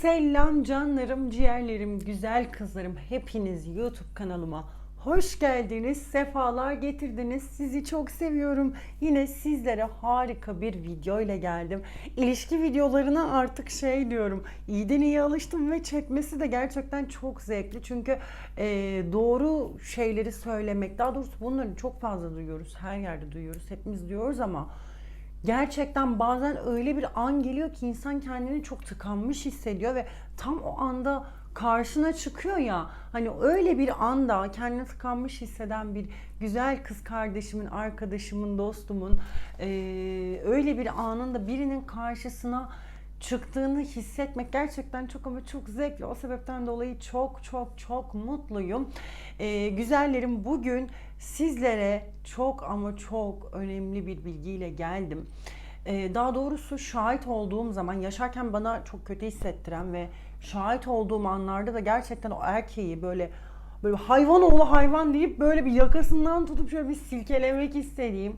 Selam canlarım, ciğerlerim, güzel kızlarım. Hepiniz YouTube kanalıma hoş geldiniz, sefalar getirdiniz. Sizi çok seviyorum. Yine sizlere harika bir video ile geldim. İlişki videolarına artık şey diyorum, iyiden iyi alıştım ve çekmesi de gerçekten çok zevkli. Çünkü e, doğru şeyleri söylemek, daha doğrusu bunları çok fazla duyuyoruz, her yerde duyuyoruz, hepimiz diyoruz ama gerçekten bazen öyle bir an geliyor ki insan kendini çok tıkanmış hissediyor ve tam o anda karşına çıkıyor ya hani öyle bir anda kendini tıkanmış hisseden bir güzel kız kardeşimin, arkadaşımın, dostumun eee, öyle bir anında birinin karşısına çıktığını hissetmek gerçekten çok ama çok zevkli. O sebepten dolayı çok çok çok mutluyum. Ee, güzellerim bugün sizlere çok ama çok önemli bir bilgiyle geldim. Ee, daha doğrusu şahit olduğum zaman yaşarken bana çok kötü hissettiren ve şahit olduğum anlarda da gerçekten o erkeği böyle böyle hayvan oğlu hayvan deyip böyle bir yakasından tutup şöyle bir silkelemek istediğim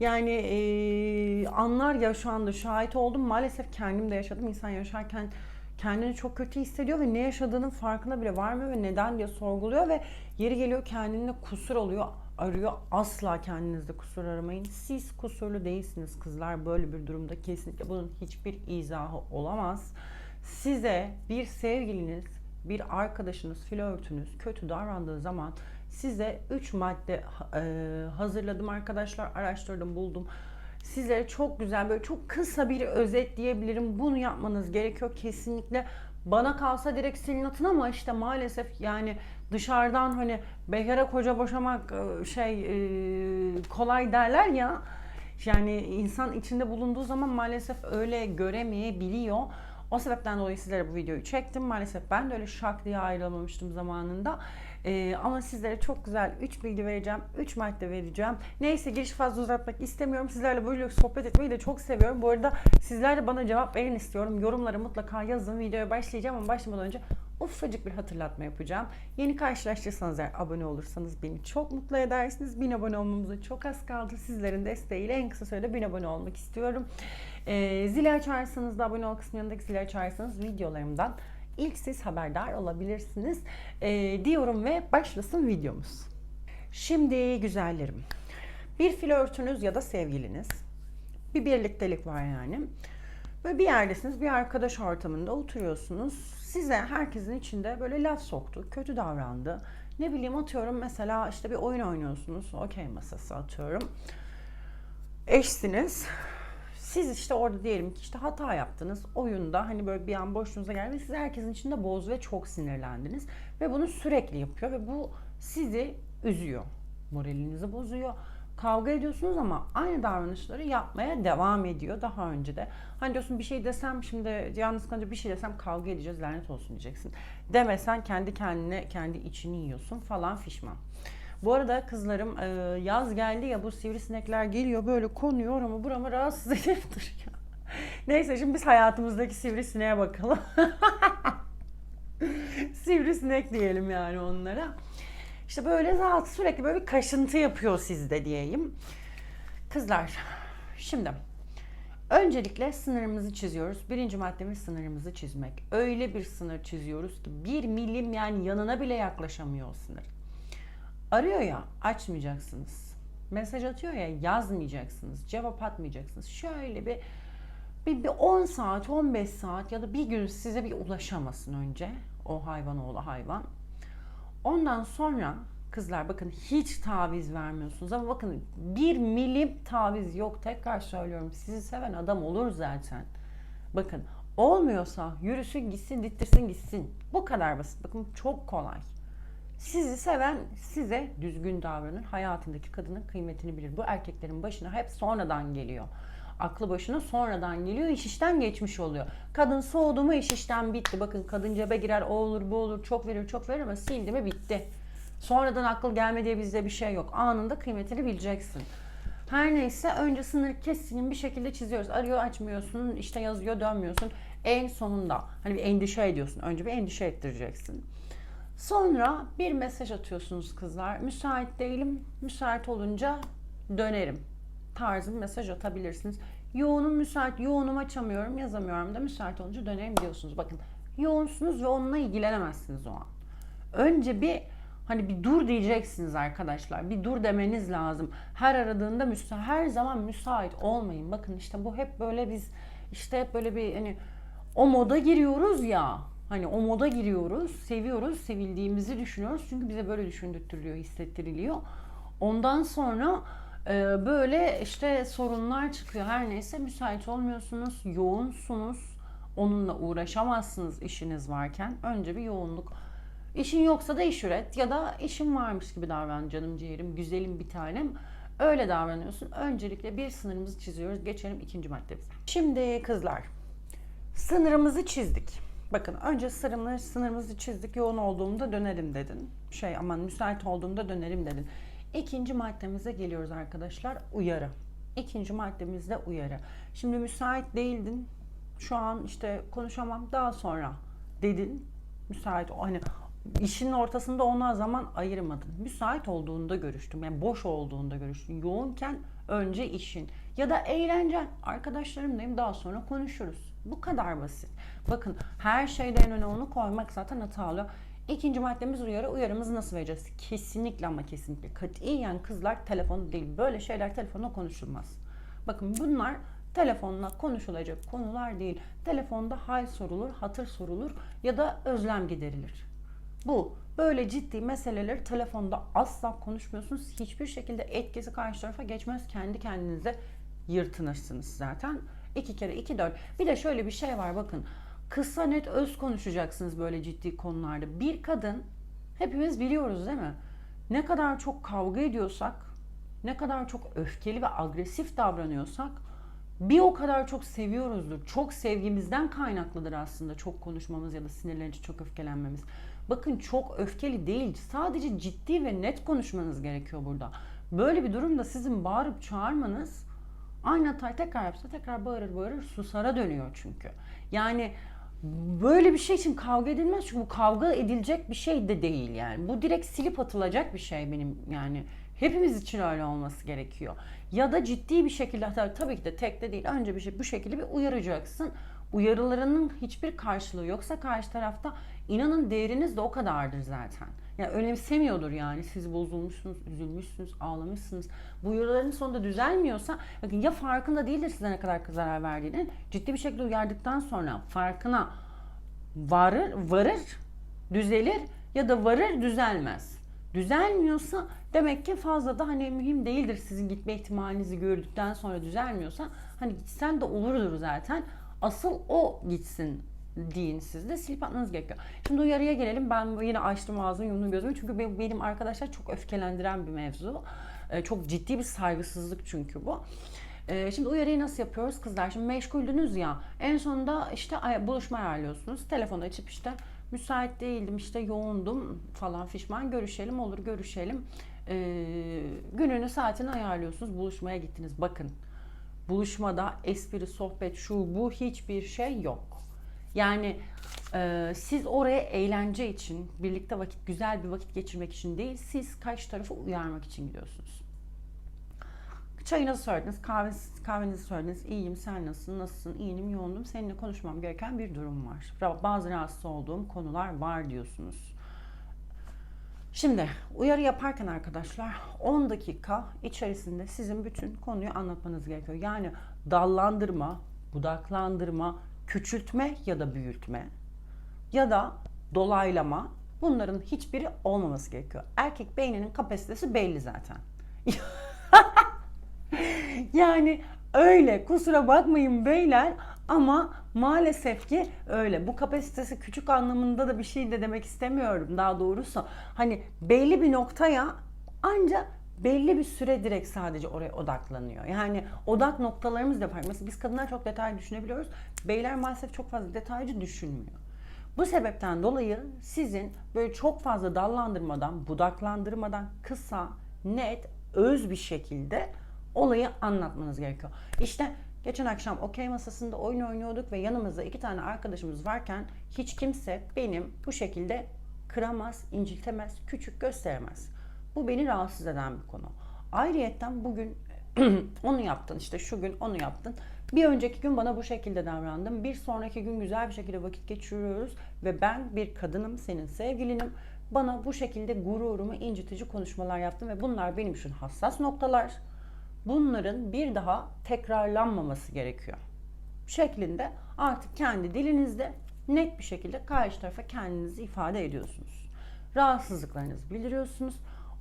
yani eee, anlar ya şu şahit oldum. Maalesef kendim de yaşadım. İnsan yaşarken kendini çok kötü hissediyor ve ne yaşadığının farkına bile varmıyor ve neden diye sorguluyor ve yeri geliyor kendinde kusur oluyor arıyor. Asla kendinizde kusur aramayın. Siz kusurlu değilsiniz kızlar. Böyle bir durumda kesinlikle bunun hiçbir izahı olamaz. Size bir sevgiliniz, bir arkadaşınız, flörtünüz kötü davrandığı zaman size 3 madde e, hazırladım arkadaşlar. Araştırdım, buldum. Sizlere çok güzel böyle çok kısa bir özet diyebilirim. Bunu yapmanız gerekiyor kesinlikle. Bana kalsa direkt silin atın ama işte maalesef yani dışarıdan hani bekara koca boşamak e, şey e, kolay derler ya. Yani insan içinde bulunduğu zaman maalesef öyle göremeyebiliyor. O sebepten dolayı sizlere bu videoyu çektim. Maalesef ben de öyle şak diye ayrılamamıştım zamanında. Ee, ama sizlere çok güzel 3 bilgi vereceğim. 3 madde vereceğim. Neyse giriş fazla uzatmak istemiyorum. Sizlerle böyle sohbet etmeyi de çok seviyorum. Bu arada sizler de bana cevap verin istiyorum. Yorumlara mutlaka yazın. Videoya başlayacağım ama başlamadan önce ufacık bir hatırlatma yapacağım. Yeni karşılaştıysanız eğer abone olursanız beni çok mutlu edersiniz. 1000 abone olmamıza çok az kaldı. Sizlerin desteğiyle en kısa sürede 1000 abone olmak istiyorum. Ee, zili açarsanız da abone ol kısmı yanındaki zili açarsanız videolarımdan ilk siz haberdar olabilirsiniz. Ee, diyorum ve başlasın videomuz. Şimdi güzellerim. Bir flörtünüz ya da sevgiliniz. Bir birliktelik var yani. Ve bir yerdesiniz, bir arkadaş ortamında oturuyorsunuz. Size herkesin içinde böyle laf soktu, kötü davrandı. Ne bileyim atıyorum mesela işte bir oyun oynuyorsunuz. Okey masası atıyorum. Eşsiniz. Siz işte orada diyelim ki işte hata yaptınız oyunda hani böyle bir an boşluğunuza geldi siz herkesin içinde boz ve çok sinirlendiniz ve bunu sürekli yapıyor ve bu sizi üzüyor. Moralinizi bozuyor. Kavga ediyorsunuz ama aynı davranışları yapmaya devam ediyor daha önce de. Hani diyorsun bir şey desem şimdi yalnız kalınca bir şey desem kavga edeceğiz lanet olsun diyeceksin. Demesen kendi kendine kendi içini yiyorsun falan fişman. Bu arada kızlarım e, yaz geldi ya bu sivrisinekler geliyor böyle konuyor ama buramı rahatsız edip duruyor. Neyse şimdi biz hayatımızdaki sivrisineğe bakalım. Sivrisinek diyelim yani onlara. İşte böyle rahat sürekli böyle bir kaşıntı yapıyor sizde diyeyim. Kızlar şimdi öncelikle sınırımızı çiziyoruz. Birinci maddemiz sınırımızı çizmek. Öyle bir sınır çiziyoruz ki bir milim yani yanına bile yaklaşamıyor o sınır. Arıyor ya açmayacaksınız. Mesaj atıyor ya yazmayacaksınız. Cevap atmayacaksınız. Şöyle bir bir, bir 10 saat, 15 saat ya da bir gün size bir ulaşamasın önce o hayvan oğlu hayvan. Ondan sonra kızlar bakın hiç taviz vermiyorsunuz ama bakın bir milim taviz yok. Tekrar söylüyorum sizi seven adam olur zaten. Bakın olmuyorsa yürüsün gitsin dittirsin gitsin. Bu kadar basit. Bakın çok kolay. Sizi seven size düzgün davranır. Hayatındaki kadının kıymetini bilir. Bu erkeklerin başına hep sonradan geliyor. Aklı başına sonradan geliyor. iş işten geçmiş oluyor. Kadın soğudu mu iş işten bitti. Bakın kadın cebe girer o olur bu olur çok verir çok verir ama sildi mi bitti. Sonradan akıl gelme diye bizde bir şey yok. Anında kıymetini bileceksin. Her neyse önce sınır keskin bir şekilde çiziyoruz. Arıyor açmıyorsun işte yazıyor dönmüyorsun. En sonunda hani bir endişe ediyorsun. Önce bir endişe ettireceksin. Sonra bir mesaj atıyorsunuz kızlar. Müsait değilim. Müsait olunca dönerim. Tarzı mesaj atabilirsiniz. Yoğunum müsait. Yoğunum açamıyorum, yazamıyorum da müsait olunca dönerim diyorsunuz. Bakın yoğunsunuz ve onunla ilgilenemezsiniz o an. Önce bir hani bir dur diyeceksiniz arkadaşlar. Bir dur demeniz lazım. Her aradığında müsa her zaman müsait olmayın. Bakın işte bu hep böyle biz işte hep böyle bir hani o moda giriyoruz ya. Hani o moda giriyoruz, seviyoruz, sevildiğimizi düşünüyoruz. Çünkü bize böyle düşündürtülüyor, hissettiriliyor. Ondan sonra böyle işte sorunlar çıkıyor. Her neyse müsait olmuyorsunuz, yoğunsunuz. Onunla uğraşamazsınız işiniz varken. Önce bir yoğunluk. İşin yoksa da iş üret ya da işin varmış gibi davran canım ciğerim, güzelim bir tanem. Öyle davranıyorsun. Öncelikle bir sınırımızı çiziyoruz. Geçelim ikinci maddemize. Şimdi kızlar, sınırımızı çizdik. Bakın önce sınırımı, sınırımızı çizdik. Yoğun olduğumda dönerim dedin. Şey aman müsait olduğumda dönerim dedin. İkinci maddemize geliyoruz arkadaşlar. Uyarı. İkinci maddemizde uyarı. Şimdi müsait değildin. Şu an işte konuşamam daha sonra dedin. Müsait hani işin ortasında ona zaman ayırmadın. Müsait olduğunda görüştüm. Yani boş olduğunda görüştün. Yoğunken önce işin ya da eğlencen. Arkadaşlarımlayım daha sonra konuşuruz. Bu kadar basit. Bakın her şeyden öne onu koymak zaten hatalı. İkinci maddemiz uyarı. Uyarımızı nasıl vereceğiz? Kesinlikle ama kesinlikle. Katiyen kızlar telefon değil. Böyle şeyler telefonla konuşulmaz. Bakın bunlar telefonla konuşulacak konular değil. Telefonda hal sorulur, hatır sorulur ya da özlem giderilir. Bu böyle ciddi meseleleri telefonda asla konuşmuyorsunuz. Hiçbir şekilde etkisi karşı tarafa geçmez. Kendi kendinize yırtınırsınız zaten. İki kere iki dört. Bir de şöyle bir şey var bakın. Kısa net öz konuşacaksınız böyle ciddi konularda. Bir kadın hepimiz biliyoruz değil mi? Ne kadar çok kavga ediyorsak, ne kadar çok öfkeli ve agresif davranıyorsak bir o kadar çok seviyoruzdur. Çok sevgimizden kaynaklıdır aslında çok konuşmamız ya da sinirlenince çok öfkelenmemiz. Bakın çok öfkeli değil. Sadece ciddi ve net konuşmanız gerekiyor burada. Böyle bir durumda sizin bağırıp çağırmanız aynı hatayı tekrar yapsa tekrar bağırır bağırır susara dönüyor çünkü. Yani böyle bir şey için kavga edilmez çünkü bu kavga edilecek bir şey de değil yani. Bu direkt silip atılacak bir şey benim yani. Hepimiz için öyle olması gerekiyor. Ya da ciddi bir şekilde hatta tabii ki de tek de değil. Önce bir şey bu şekilde bir uyaracaksın. Uyarılarının hiçbir karşılığı yoksa karşı tarafta inanın değeriniz de o kadardır zaten. Yani önemsemiyordur yani siz bozulmuşsunuz, üzülmüşsünüz, ağlamışsınız. Bu uyarıların sonunda düzelmiyorsa bakın ya farkında değildir size ne kadar zarar verdiğinin. Ciddi bir şekilde uyardıktan sonra farkına varır, varır, düzelir ya da varır, düzelmez. Düzelmiyorsa demek ki fazla da hani mühim değildir sizin gitme ihtimalinizi gördükten sonra düzelmiyorsa hani gitsen de olurdur zaten. Asıl o gitsin deyin siz de silip atmanız gerekiyor. Şimdi uyarıya gelelim. Ben yine açtım ağzımı yumdum gözümü çünkü benim, arkadaşlar çok öfkelendiren bir mevzu. Ee, çok ciddi bir saygısızlık çünkü bu. Ee, şimdi uyarıyı nasıl yapıyoruz kızlar? Şimdi meşguldünüz ya. En sonunda işte buluşma ayarlıyorsunuz. Telefonu açıp işte müsait değildim işte yoğundum falan fişman görüşelim olur görüşelim. Ee, gününü saatini ayarlıyorsunuz. Buluşmaya gittiniz. Bakın buluşmada espri, sohbet, şu bu hiçbir şey yok. Yani e, siz oraya eğlence için, birlikte vakit güzel bir vakit geçirmek için değil, siz karşı tarafı uyarmak için gidiyorsunuz. Çayınızı söylediniz, kahvenizi, kahvenizi söylediniz. İyiyim, sen nasılsın, nasılsın, iyiyim, yoğundum. Seninle konuşmam gereken bir durum var. Bazı rahatsız olduğum konular var diyorsunuz. Şimdi uyarı yaparken arkadaşlar 10 dakika içerisinde sizin bütün konuyu anlatmanız gerekiyor. Yani dallandırma, budaklandırma, küçültme ya da büyütme ya da dolaylama bunların hiçbiri olmaması gerekiyor. Erkek beyninin kapasitesi belli zaten. yani öyle kusura bakmayın beyler ama maalesef ki öyle. Bu kapasitesi küçük anlamında da bir şey de demek istemiyorum daha doğrusu. Hani belli bir noktaya ancak belli bir süre direkt sadece oraya odaklanıyor. Yani odak noktalarımız da farklı. Mesela biz kadınlar çok detay düşünebiliyoruz. Beyler maalesef çok fazla detaycı düşünmüyor. Bu sebepten dolayı sizin böyle çok fazla dallandırmadan, budaklandırmadan kısa, net, öz bir şekilde olayı anlatmanız gerekiyor. İşte geçen akşam okey masasında oyun oynuyorduk ve yanımızda iki tane arkadaşımız varken hiç kimse benim bu şekilde kıramaz, inciltemez, küçük gösteremez. Bu beni rahatsız eden bir konu. Ayrıyetten bugün onu yaptın işte şu gün onu yaptın. Bir önceki gün bana bu şekilde davrandım. Bir sonraki gün güzel bir şekilde vakit geçiriyoruz ve ben bir kadınım, senin sevgilinim. Bana bu şekilde gururumu incitici konuşmalar yaptın ve bunlar benim için hassas noktalar. Bunların bir daha tekrarlanmaması gerekiyor. Şeklinde artık kendi dilinizde net bir şekilde karşı tarafa kendinizi ifade ediyorsunuz. Rahatsızlıklarınızı bildiriyorsunuz.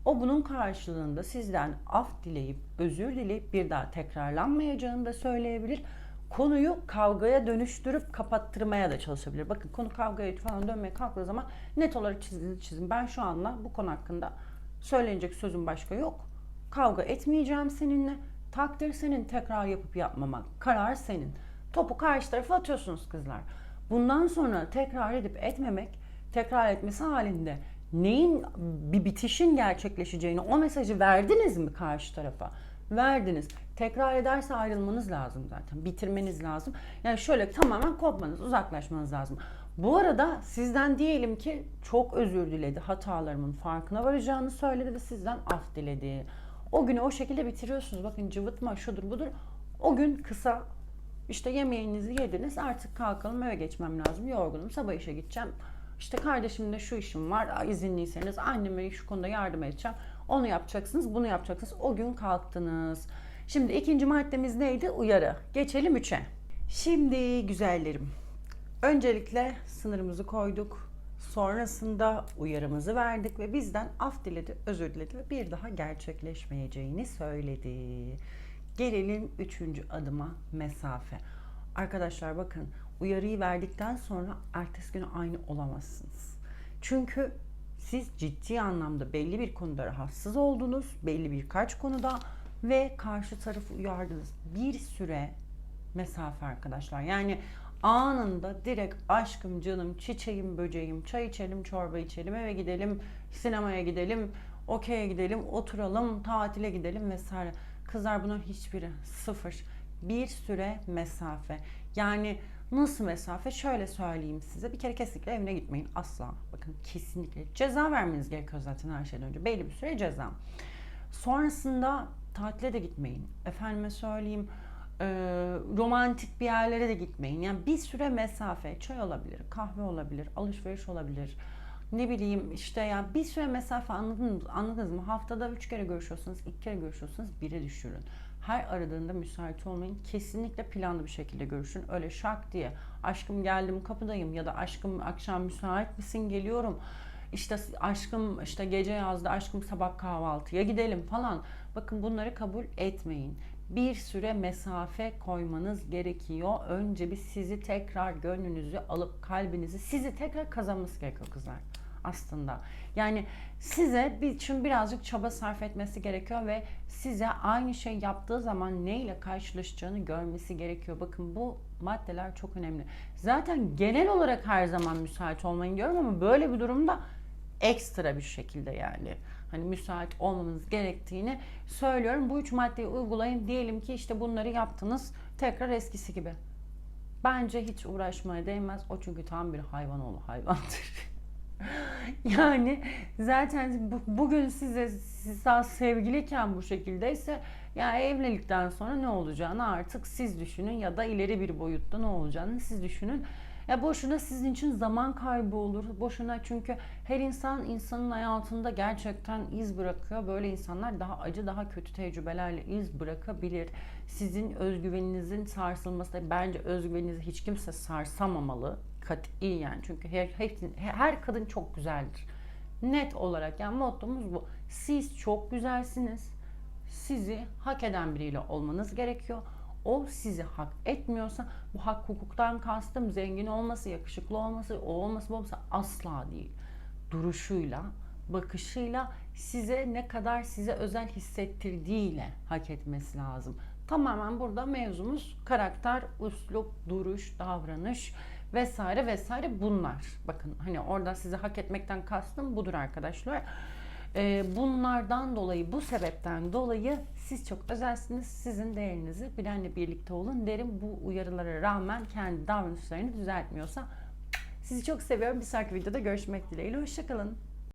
O bunun karşılığında sizden af dileyip, özür dileyip bir daha tekrarlanmayacağını da söyleyebilir. Konuyu kavgaya dönüştürüp kapattırmaya da çalışabilir. Bakın konu kavgaya falan dönmeye kalktığı zaman net olarak çizin çizin. Ben şu anda bu konu hakkında söylenecek sözüm başka yok. Kavga etmeyeceğim seninle. Takdir senin tekrar yapıp yapmamak. Karar senin. Topu karşı tarafa atıyorsunuz kızlar. Bundan sonra tekrar edip etmemek, tekrar etmesi halinde neyin bir bitişin gerçekleşeceğini o mesajı verdiniz mi karşı tarafa? Verdiniz. Tekrar ederse ayrılmanız lazım zaten. Bitirmeniz lazım. Yani şöyle tamamen kopmanız, uzaklaşmanız lazım. Bu arada sizden diyelim ki çok özür diledi. Hatalarımın farkına varacağını söyledi ve sizden af diledi. O günü o şekilde bitiriyorsunuz. Bakın cıvıtma şudur budur. O gün kısa işte yemeğinizi yediniz artık kalkalım eve geçmem lazım yorgunum sabah işe gideceğim. İşte kardeşimle şu işim var izinliyseniz anneme şu konuda yardım edeceğim. Onu yapacaksınız bunu yapacaksınız. O gün kalktınız. Şimdi ikinci maddemiz neydi? Uyarı. Geçelim üçe. Şimdi güzellerim. Öncelikle sınırımızı koyduk. Sonrasında uyarımızı verdik ve bizden af diledi, özür diledi ve bir daha gerçekleşmeyeceğini söyledi. Gelelim üçüncü adıma mesafe. Arkadaşlar bakın uyarıyı verdikten sonra ertesi gün aynı olamazsınız. Çünkü siz ciddi anlamda belli bir konuda rahatsız oldunuz, belli birkaç konuda ve karşı tarafı uyardınız. Bir süre mesafe arkadaşlar. Yani anında direkt aşkım, canım, çiçeğim, böceğim, çay içelim, çorba içelim, eve gidelim, sinemaya gidelim, okey'e gidelim, oturalım, tatile gidelim vesaire. Kızlar bunun hiçbiri sıfır. Bir süre mesafe. Yani nasıl mesafe? Şöyle söyleyeyim size. Bir kere kesinlikle evine gitmeyin. Asla. Bakın kesinlikle. Ceza vermeniz gerekiyor zaten her şeyden önce. Belli bir süre ceza. Sonrasında tatile de gitmeyin. Efendime söyleyeyim e, romantik bir yerlere de gitmeyin. Yani bir süre mesafe. Çay olabilir, kahve olabilir, alışveriş olabilir. Ne bileyim işte yani bir süre mesafe anladınız, anladınız mı? Haftada üç kere görüşüyorsunuz, iki kere görüşüyorsunuz, bire düşürün. Her aradığında müsait olmayın. Kesinlikle planlı bir şekilde görüşün. Öyle şak diye aşkım geldim kapıdayım ya da aşkım akşam müsait misin geliyorum. İşte aşkım işte gece yazdı aşkım sabah kahvaltıya gidelim falan. Bakın bunları kabul etmeyin. Bir süre mesafe koymanız gerekiyor. Önce bir sizi tekrar gönlünüzü alıp kalbinizi sizi tekrar kazanması gerekiyor kızlar aslında. Yani size bir için birazcık çaba sarf etmesi gerekiyor ve size aynı şey yaptığı zaman neyle karşılaşacağını görmesi gerekiyor. Bakın bu maddeler çok önemli. Zaten genel olarak her zaman müsait olmayın diyorum ama böyle bir durumda ekstra bir şekilde yani hani müsait olmamanız gerektiğini söylüyorum. Bu üç maddeyi uygulayın. Diyelim ki işte bunları yaptınız. Tekrar eskisi gibi. Bence hiç uğraşmaya değmez. O çünkü tam bir hayvan oğlu hayvandır. yani zaten bu, bugün size siz daha sevgiliyken bu şekildeyse ya evlilikten sonra ne olacağını artık siz düşünün ya da ileri bir boyutta ne olacağını siz düşünün. Ya boşuna sizin için zaman kaybı olur. Boşuna çünkü her insan insanın hayatında gerçekten iz bırakıyor. Böyle insanlar daha acı, daha kötü tecrübelerle iz bırakabilir. Sizin özgüveninizin sarsılması bence özgüveninizi hiç kimse sarsamamalı. Katiyen çünkü her, her, her kadın çok güzeldir. Net olarak yani mottomuz bu. Siz çok güzelsiniz. Sizi hak eden biriyle olmanız gerekiyor o sizi hak etmiyorsa bu hak hukuktan kastım zengin olması, yakışıklı olması, o olması, bu olması asla değil. Duruşuyla, bakışıyla size ne kadar size özel hissettirdiğiyle hak etmesi lazım. Tamamen burada mevzumuz karakter, üslup, duruş, davranış vesaire vesaire bunlar. Bakın hani orada sizi hak etmekten kastım budur arkadaşlar. Ee, bunlardan dolayı, bu sebepten dolayı siz çok özelsiniz. Sizin değerinizi bilenle birlikte olun derim. Bu uyarılara rağmen kendi davranışlarını düzeltmiyorsa. Sizi çok seviyorum. Bir sonraki videoda görüşmek dileğiyle. Hoşçakalın.